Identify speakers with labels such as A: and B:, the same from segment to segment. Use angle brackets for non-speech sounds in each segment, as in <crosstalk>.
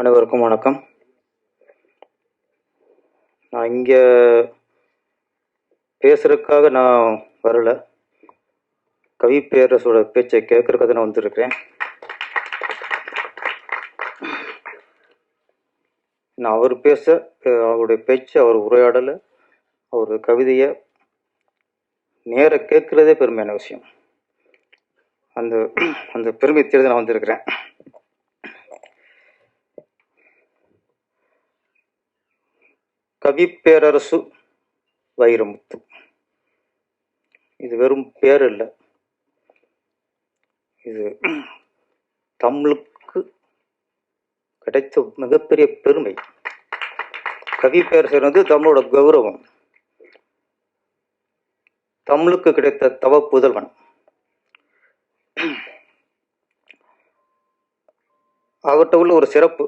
A: அனைவருக்கும் வணக்கம். நான் இங்கே பேசுறதுக்காக நான் வரல. கவி பேரரசோட பேச்சை கேட்கறதுக்காக நான் வந்திருக்கிறேன். நான் அவர் பேச அவருடைய பேச்சு அவர் உரையாடலை அவர் கவிதையை நேர கேட்கறதே பெருமையான விஷயம். அந்த அந்த பெருமை தேர்தல் நான் வந்திருக்கிறேன். கவிப்பேரரசு வைரமுத்து. இது வெறும் பேர் இல்லை இது தமிழுக்கு கிடைத்த மிகப்பெரிய பெருமை. கவி பேரரசர் வந்து தமிழோட கௌரவம். தமிழுக்கு கிடைத்த தவ புதல்வன். அவர்கிட்ட உள்ள ஒரு சிறப்பு.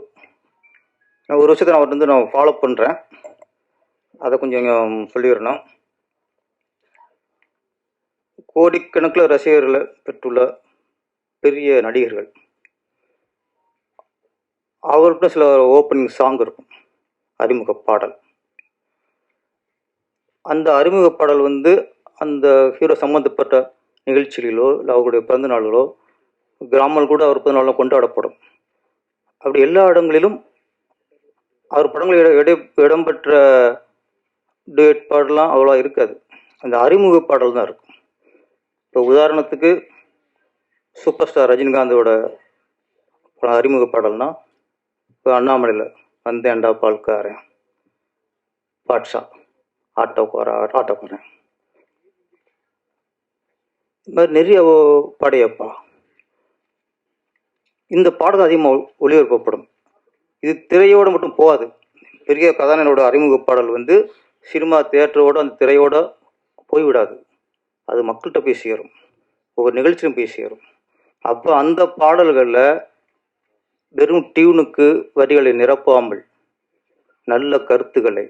A: நான் ஒரு விஷயத்தை நான் அவர் வந்து நான் ஃபாலோ பண்ணுறேன் அதை கொஞ்சம் சொல்லிடணும். கோடிக்கணக்கில் ரசிகர்களை பெற்றுள்ள பெரிய நடிகர்கள். அவர்கிட்ட சில ஓப்பனிங் சாங் இருக்கும். அறிமுக பாடல். அந்த அறிமுக பாடல் வந்து அந்த ஹீரோ சம்மந்தப்பட்ட நிகழ்ச்சிகளிலோ இல்லை அவருடைய பிறந்த நாள்களோ கிராமல் கூட அவர் பிறந்த நாளில் கொண்டாடப்படும். அப்படி எல்லா இடங்களிலும் அவர் படங்கள் இட இடம்பெற்ற டேட் பாடலாம் அவ்வளோ இருக்காது. அந்த அறிமுக பாடல் தான் இருக்கும். இப்போ உதாரணத்துக்கு சூப்பர் ஸ்டார் ரஜினிகாந்தோட அறிமுக பாடல்னா இப்போ அண்ணாமலையில் வந்தேன்டா பால்காரன் பாட்ஷா ஆட்டோக்கார ஆட்டோக்காரன் இந்த மாதிரி நிறைய பாடையப்பா. இந்த பாடல் அதிகமாக ஒளிபரப்பப்படும். இது திரையோட மட்டும் போகாது. பெரிய கதாநாயகனோட அறிமுக பாடல் வந்து சினிமா தேட்டரோட அந்த திரையோட போய்விடாது. அது மக்கள்கிட்ட போய் சேரும். ஒவ்வொரு நிகழ்ச்சியும் போய் சேரும். அப்போ அந்த பாடல்களில் வெறும் டியூனுக்கு வரிகளை நிரப்பாமல் நல்ல கருத்துக்களை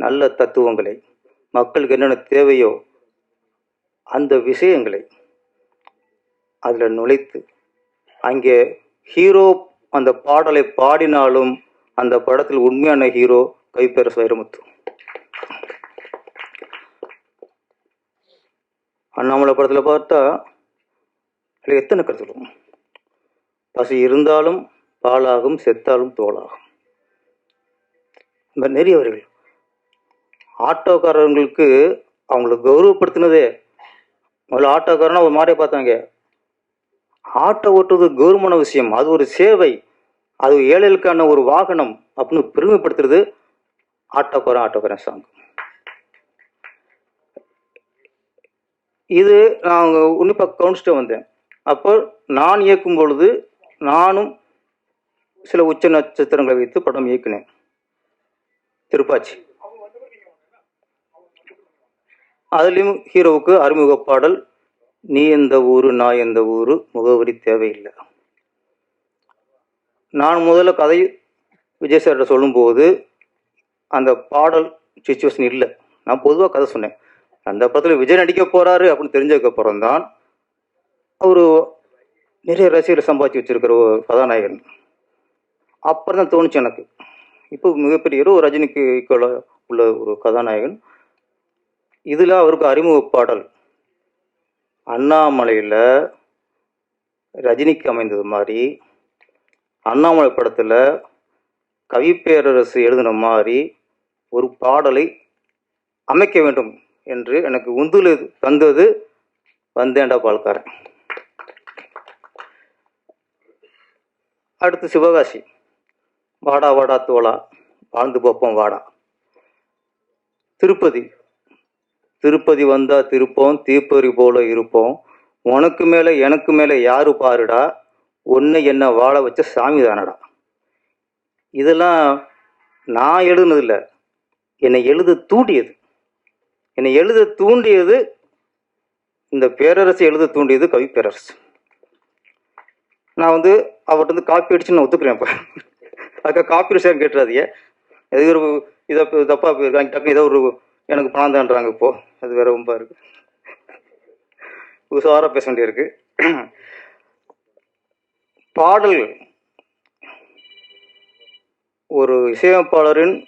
A: நல்ல தத்துவங்களை மக்களுக்கு என்னென்ன தேவையோ அந்த விஷயங்களை அதில் நுழைத்து அங்கே ஹீரோ அந்த பாடலை பாடினாலும் அந்த படத்தில் உண்மையான ஹீரோ கைப்பேர வைரமுத்து. அண்ணாமலை படத்தில் பார்த்தா அதில் எத்தனை கருத்து பசி இருந்தாலும் பாலாகும் செத்தாலும் தோலாகும் இந்த மாதிரி நிறைய வரிகள். ஆட்டோக்காரர்களுக்கு அவங்களை கௌரவப்படுத்தினதே. முதல்ல ஆட்டோக்காரனா ஒரு மாதிரியே பார்த்தாங்க. ஆட்டோ ஓட்டுறது கௌரவமான விஷயம். அது ஒரு சேவை. அது ஏழைகளுக்கான ஒரு வாகனம் அப்படின்னு பெருமைப்படுத்துறது ஆட்டோக்காரன் ஆட்டோக்காரன் சாங் இது நான் உன்னிப்பாக கவனிச்சுட்டு வந்தேன். அப்போ நான் இயக்கும் பொழுது நானும் சில உச்ச நட்சத்திரங்களை வைத்து படம் இயக்கினேன். திருப்பாச்சி. அதுலேயும் ஹீரோவுக்கு அறிமுக பாடல் நீ எந்த ஊர் நான் எந்த ஊர் முகவரி தேவையில்லை. நான் முதல்ல கதை விஜய் சார்கிட்ட சொல்லும்போது அந்த பாடல் சுச்சுவேஷன் இல்லை. நான் பொதுவாக கதை சொன்னேன். அந்த படத்தில் விஜய் நடிக்க போறாரு அப்படின்னு தெரிஞ்சதுக்கப்புறம் தான் அவர் நிறைய ரசிகர்களை சம்பாதிச்சு வச்சிருக்கிற ஒரு கதாநாயகன். அப்புறம் தான் தோணுச்சு எனக்கு. இப்போ மிகப்பெரிய ஒரு ரஜினிக்கு ஈக்குவலாக உள்ள ஒரு கதாநாயகன். இதில் அவருக்கு அறிமுக பாடல் அண்ணாமலையில் ரஜினிக்கு அமைந்தது மாதிரி அண்ணாமலை படத்தில் கவிப்பேரரசு எழுதின மாதிரி ஒரு பாடலை அமைக்க வேண்டும். என்று எனக்கு உந்துல தந்தது வந்தேண்டா பால்காரன். அடுத்து சிவகாசி. வாடா வாடா தோழா. வாழ்ந்து பார்ப்போம் வாடா. திருப்பதி. திருப்பதி வந்தா திருப்போம் தீப்பறி போல இருப்போம். உனக்கு மேலே எனக்கு மேலே யாரு பாருடா? ஒன்று என்ன வாழ வச்ச சாமி தானடா இதெல்லாம் நான் எழுதுனதில்லை. என்னை எழுத தூண்டியது. என்னை எழுத தூண்டியது இந்த பேரரசு எழுத தூண்டியது கவி பேரரசு. நான் வந்து அவர்கிட்ட வந்து காப்பி அடிச்சு நான் ஒத்துக்கிறேன் இப்போ. அதுக்காக காப்பி அடிச்சு கேட்டுறாதீங்க. எது ஒரு இதை தப்பாக போயிருக்காங்க டக்குனு ஏதோ ஒரு எனக்கு பணம் தான்றாங்க இப்போது அது வேற ரொம்ப இருக்கு. உசாராக பேச வேண்டியிருக்கு. பாடல். ஒரு இசையமைப்பாளரின்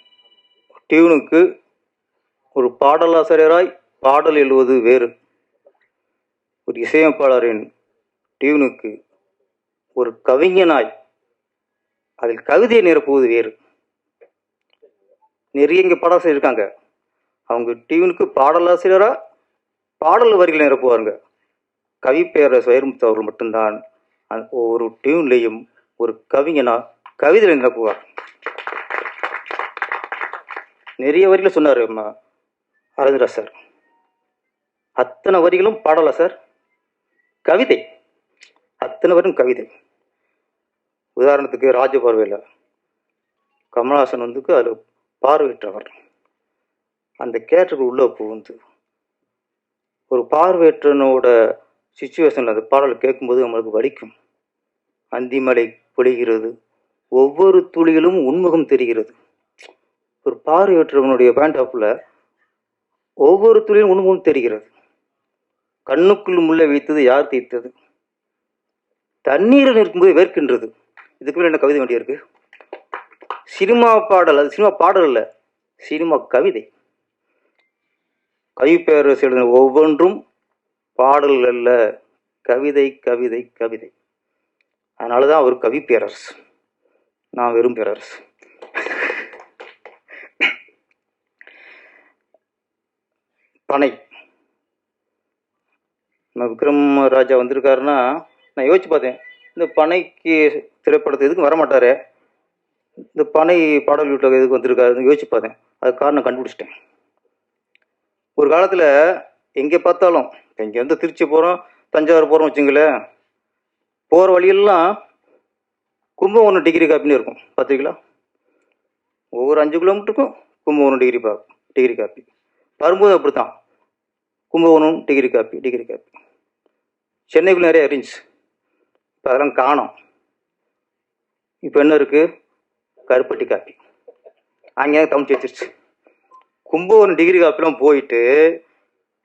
A: டியூனுக்கு ஒரு பாடலாசிரியராய் பாடல் எழுவது வேறு. ஒரு இசையமைப்பாளரின் டியூனுக்கு ஒரு கவிஞனாய் அதில் கவிதையை நிரப்புவது வேறு. நிறைய இங்கே பாடலாசிரியர் இருக்காங்க அவங்க டியூனுக்கு பாடலாசிரியராக பாடல் வரிகளை நிரப்புவாருங்க. கவி பேரரசு வைரமுத்து அவர்கள் மட்டும்தான் ஒரு டியூன்லேயும் ஒரு கவிஞனா கவிதையில் நிரப்புவார். நிறைய வரிகளை சொன்னார் அரவிந்தரா சார் அத்தனை வரிகளும் பாடலா சார் கவிதை. அத்தனை வரும் கவிதை. உதாரணத்துக்கு ராஜபார்வையில் கமல்ஹாசன் வந்துக்கு அதில் பார்வையற்றவர். அந்த கேரக்டருக்கு உள்ளே புகுந்து ஒரு பார்வையற்றனோட சுச்சுவேஷனில் அந்த பாடல் கேட்கும்போது நம்மளுக்கு வலிக்கும். அந்திமலை பொழிகிறது. ஒவ்வொரு துளியிலும் உண்முகம் தெரிகிறது. ஒரு பார்வையற்றவனுடைய பேண்ட் ஆஃபில் ஒவ்வொரு துளியும் உணவும் தெரிகிறது. கண்ணுக்குள் முள்ளை வைத்தது யார் தீர்த்தது? தண்ணீரில் இருக்கும்போது வேர்க்கின்றது. இதுக்கு மேலே என்ன கவிதை வேண்டியிருக்கு சினிமா பாடல் அது சினிமா பாடல் இல்லை சினிமா கவிதை. கவி பேரரசு எழுதின ஒவ்வொன்றும் பாடல் அல்ல கவிதை கவிதை கவிதை. அதனால தான் அவர் கவி பேரரசு. நான் வெறும் பேரரசு. பனை நம்ம விக்ரம் ராஜா வந்திருக்காருன்னா நான் யோசிச்சு பார்த்தேன் இந்த பனைக்கு திரைப்படத்தை எதுக்கும் வரமாட்டார்? இந்த பனை பாடல் வீட்டில் எதுக்கு வந்திருக்காருன்னு யோசிச்சு பார்த்தேன். அதுக்கு காரணம் கண்டுபிடிச்சிட்டேன். ஒரு காலத்தில் எங்கே பார்த்தாலும் இங்கேருந்து திருச்சி போகிறோம் தஞ்சாவூர் போகிறோம் வச்சுங்களேன் போகிற வழியெல்லாம் கும்பகோணம் டிகிரி காப்பின்னு இருக்கும். பார்த்துருக்கீங்களா ஒவ்வொரு அஞ்சு கிலோமீட்டருக்கும் கும்பகோணம் டிகிரி பா டிகிரி காப்பி வரும்போது அப்படி தான் Kumbakonam degree coffee degree coffee சென்னைக்குள்ள நிறைய இருந்துச்சு இப்போ அதெல்லாம் காணும். இப்போ என்ன இருக்குது கருப்பட்டி காப்பி அங்கே தமிழ் வச்சிருச்சு கும்பகோணம் டிகிரி காப்பிலாம் போயிட்டு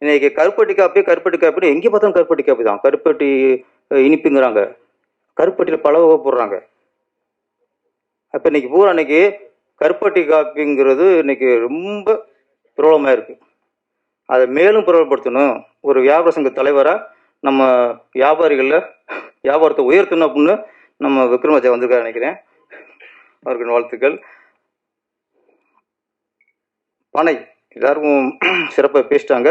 A: இன்னைக்கு கருப்பட்டி காப்பி கருப்பட்டி காப்பின்னு எங்கே பார்த்தாலும் கருப்பட்டி காப்பி தான். கருப்பட்டி இனிப்புங்கிறாங்க. கருப்பட்டியில் பல வகை போடுறாங்க. அப்போ இன்னைக்கு பூரா அன்னைக்கு கருப்பட்டி காப்பிங்கிறது இன்னைக்கு ரொம்ப பிரபலமாக இருக்குது அதை மேலும் பிரபலப்படுத்தணும். ஒரு வியாபார சங்க தலைவராக நம்ம வியாபாரிகளில் வியாபாரத்தை உயர்த்தணும் அப்படின்னு நம்ம விக்ரமாஜா வந்திருக்காரு நினைக்கிறேன். அவருக்கு வாழ்த்துக்கள். பனை எல்லாருக்கும் சிறப்பாக பேசிட்டாங்க.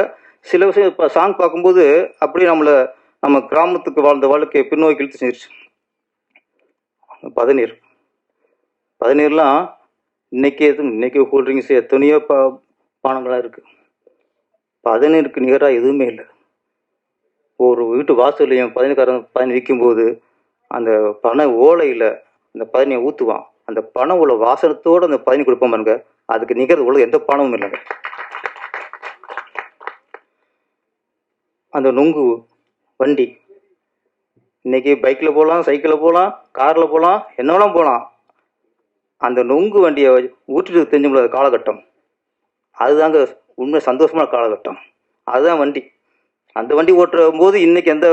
A: சில விஷயம் இப்போ சாங் பார்க்கும்போது அப்படியே நம்மளை நம்ம கிராமத்துக்கு வாழ்ந்த வாழ்க்கையை பின்னோக்கி இழுத்து செஞ்சிருச்சு. பதநீர். பதநீர்லாம் இன்னைக்கே எதுவும் இன்னைக்கு கூல்ட்ரிங்க்ஸ் எத்தனையோ பா பானங்களாக இருக்குது பதநீருக்கு நிகராக எதுவுமே இல்லை. ஒரு வீட்டு வாசல்லையும் பதினக்காரன் பதினி விற்கும்போது அந்த பனை ஓலையில் அந்த பதினியை ஊற்றுவான் அந்த பணம் உள்ள வாசனத்தோடு அந்த பதினி கொடுப்போம் பாருங்க. அதுக்கு நிகர் உள்ள எந்த பணமும் இல்லைங்க அந்த நுங்கு வண்டி. இன்னைக்கு பைக்கில் போகலாம் சைக்கிளில் போகலாம் காரில் போகலாம் என்ன போகலாம் அந்த நுங்கு வண்டியை ஊற்றிட்டு தெரிஞ்ச முடியாத காலகட்டம். அதுதாங்க உண்மை சந்தோஷமான காலகட்டம். அதுதான் வண்டி. அந்த வண்டி ஓட்டுற போது இன்றைக்கி எந்த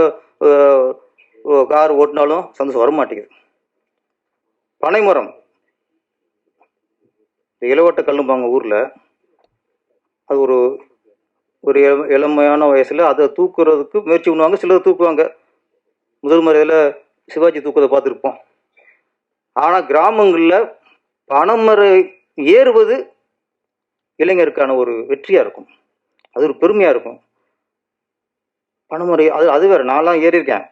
A: கார் ஓட்டினாலும் சந்தோஷம் வர மாட்டேங்குது பனைமரம் இளவட்ட கல்லும்பாங்க ஊரில் அது ஒரு ஒரு இளமையான வயசில் அதை தூக்குறதுக்கு முயற்சி பண்ணுவாங்க. சிலர் தூக்குவாங்க. முதல் முறையில் சிவாஜி தூக்குறதை பார்த்துருப்போம். ஆனால் கிராமங்களில் பனைமரம் ஏறுவது இளைஞருக்கான ஒரு வெற்றியாக இருக்கும். அது ஒரு பெருமையாக இருக்கும். பணமுறை அது அது வேறு நான்லாம் ஏறியிருக்கேன்.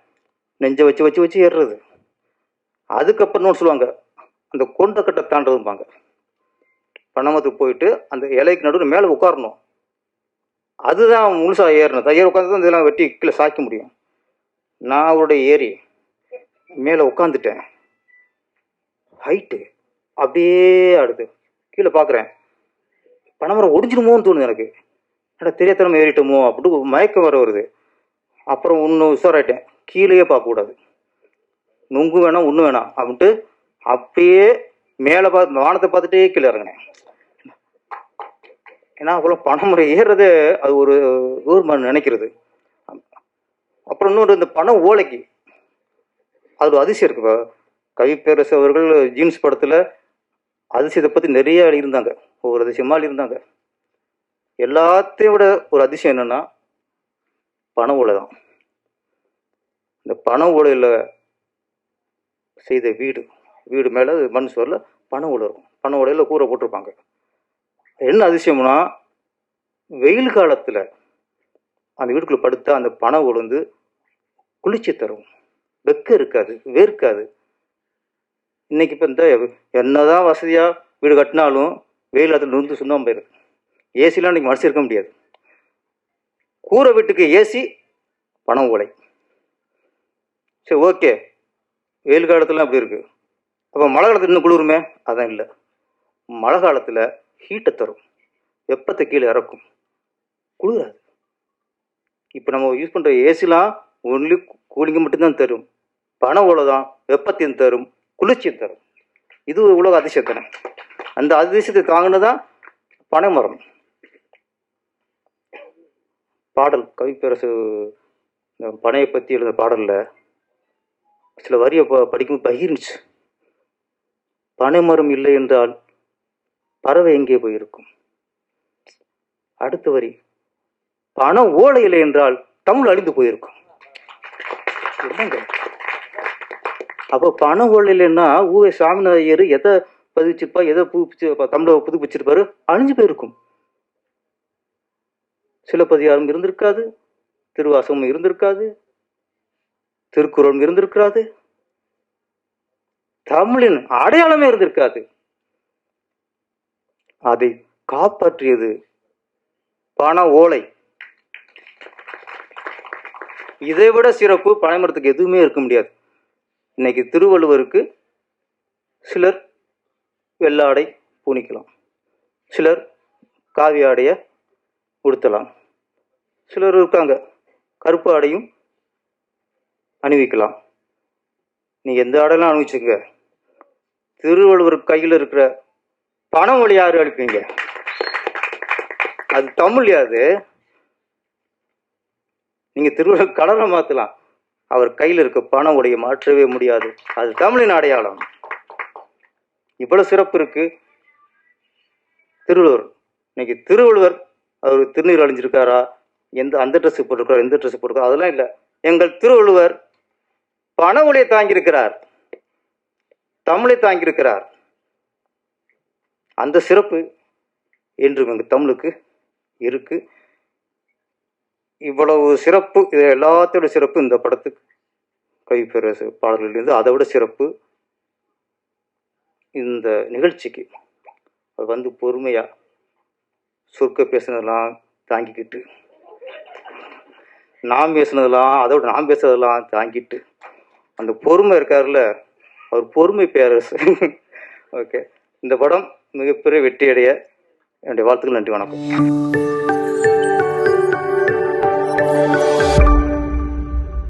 A: நெஞ்சை வச்சு வச்சு வச்சு ஏறுறது. அதுக்கப்புறம் சொல்லுவாங்க. அந்த கொண்டக்கட்டை தாண்டதும்பாங்க. பணமத்துக்கு போயிட்டு அந்த இலைக்கு நடுவில் மேலே உட்காரணும். அதுதான் முழுசாக ஏறணும் தையர் ஏறி உட்காந்து தான் இதெல்லாம் வெட்டி கீழே சாய்க்க முடியும். நான் அவருடைய ஏறி மேலே உட்காந்துட்டேன் ஹைட்டு அப்படியே ஆடுது. கீழே பார்க்குறேன் பனைமரம் ஒடிஞ்சிடுமோன்னு தோணுது எனக்கு. ஏன்னா தெரியாதனமா ஏறிட்டோமோ அப்படின்னு மயக்கம் வர வருது. அப்புறம் இன்னும் உஷாராயிட்டேன். கீழேயே பார்க்கக்கூடாது நுங்கு வேணாம் ஒன்று வேணாம் அப்படின்ட்டு அப்படியே மேலே பார்த்து வானத்தை பார்த்துட்டே கீழே இறங்கினேன். ஏன்னா அவ்வளோ பனைமரம் ஏறுறது அது ஒரு கவர்மெண்ட் நினைக்கிறது. அப்புறம் இன்னொரு இந்த பனை ஓலைக்கு அது ஒரு அதிசயம் இருக்கு கவிப்பேரசு அவர்கள் ஜீன்ஸ் படத்தில் அதிசயத்தை பற்றி நிறைய இருந்தாங்க ஒவ்வொரு அதிசயமாக இருந்தாங்க. எல்லாத்தையும் விட ஒரு அதிசயம் என்னென்னா பண ஓலை தான். இந்த பண ஓலையில் செய்த வீடு வீடு மேலே மண் சுவரில் பண ஓலை இருக்கும். பண ஓலையில் கூரை போட்டிருப்பாங்க. என்ன அதிசயம்னா வெயில் காலத்தில் அந்த வீட்டுக்குள்ளே படுத்தா அந்த பண ஓலை வந்து குளிர்ச்சி தரும். வெக்க இருக்காது வேர்க்காது. இன்னைக்கு இப்போ இந்த என்னதான் வசதியாக வீடு கட்டினாலும் வெயில் அதில் நொந்து சுண்ணாம்பு போயிடும் ஏசிலாம் இன்னைக்கு மனசு இருக்க முடியாது. கூரை வீட்டுக்கு ஏசி பணம் ஓலை சரி ஓகே வெயில் காலத்துலாம் அப்படி இருக்கு. அப்போ மழை காலத்தில் இன்னும் குளிருமே? அதான் இல்லை. மழை காலத்தில் ஹீட்டை தரும். வெப்பத்தை கீழே இறக்கும். குளிராது. இப்போ நம்ம யூஸ் பண்ணுற ஏசிலாம் ஒன்லி கூலிங்கை மட்டும்தான் தரும். பண ஓலை தான் வெப்பத்தையும் தரும் குளிர்ச்சியும் தரும். இது உலக அதிசயத்தனம். அந்த அதிசயத்தை தாங்கினதான் பனைமரம். பாடல் கவிப்பேரசு பனையை பற்றி எழுத பாடலில் சில வரியை படிக்கும் படிக்கும்போது பகிர்ந்துச்சு. பனைமரம் இல்லை என்றால் பறவை எங்கே போயிருக்கும்? அடுத்த வரி பண ஓலை இல்லை என்றால் தமிழ் அழிந்து போயிருக்கும். அப்போ பண ஓலை இல்லைன்னா ஊவே சாமிநாயர் எதை பதிவிச்சிருப்பா எதை புதுப்பிச்சு தமிழை புதுப்பிச்சிருப்பாரு. அழிஞ்சு போயிருக்கும். சிலப்பதிகாரம் இருந்திருக்காது திருவாசகம் இருந்திருக்காது திருக்குறளும் இருந்திருக்காது தமிழின் அடையாளமே இருந்திருக்காது. அதை காப்பாற்றியது பண ஓலை. இதை விட சிறப்பு பனைமரத்துக்கு எதுவுமே இருக்க முடியாது. இன்னைக்கு திருவள்ளுவருக்கு சிலர் வெள்ளாடை பூணிக்கலாம் சிலர் காவி ஆடைய உடுத்தலாம். சிலர் இருக்காங்க கருப்பு ஆடையும் அணிவிக்கலாம். நீ எந்த ஆடையெல்லாம் அணிவிச்சுங்க திருவள்ளுவர் கையில் இருக்கிற பணம் வழி யாரு அளிப்பீங்க அது தமிழ் யாது நீங்க திருவள்ளுவர் கலரை மாத்தலாம். அவர் கையில் இருக்க பணம் உடைய மாற்றவே முடியாது. அது தமிழின் அடையாளம். இவ்வளவு சிறப்பு இருக்கு. திருவள்ளுவர். இன்னைக்கு திருவள்ளுவர் அவர் திருநீர் அழிஞ்சிருக்காரா எந்த அந்த ட்ரெஸ் போட்டிருக்காரு? எந்த ட்ரெஸ் போட்டிருக்காரு? அதெல்லாம் இல்லை. எங்கள் திருவள்ளுவர் பண ஒளியை தாங்கியிருக்கிறார். தமிழை தாங்கியிருக்கிறார். அந்த சிறப்பு என்றும் எங்கள் தமிழுக்கு இருக்கு. இவ்வளவு சிறப்பு இது எல்லாத்தோட சிறப்பு இந்த படத்துக்கு. கைப்பேர பாடல்கள் இருந்து அதை விட சிறப்பு. இந்த நிகழ்ச்சிக்கு அது வந்து பொறுமையாக சொற்க பேசுனதெல்லாம் தாங்கிக்கிட்டு நான் பேசுனதெல்லாம் அதோட நான் பேசுனதெல்லாம் தாங்கிட்டு அந்த பொறுமை இருக்காருல்ல அவர் பொறுமை பேரரசு. <laughs> ஓகே இந்த படம் மிகப்பெரிய வெற்றியடைய என்னுடைய வாழ்த்துக்கள் நன்றி வணக்கம்.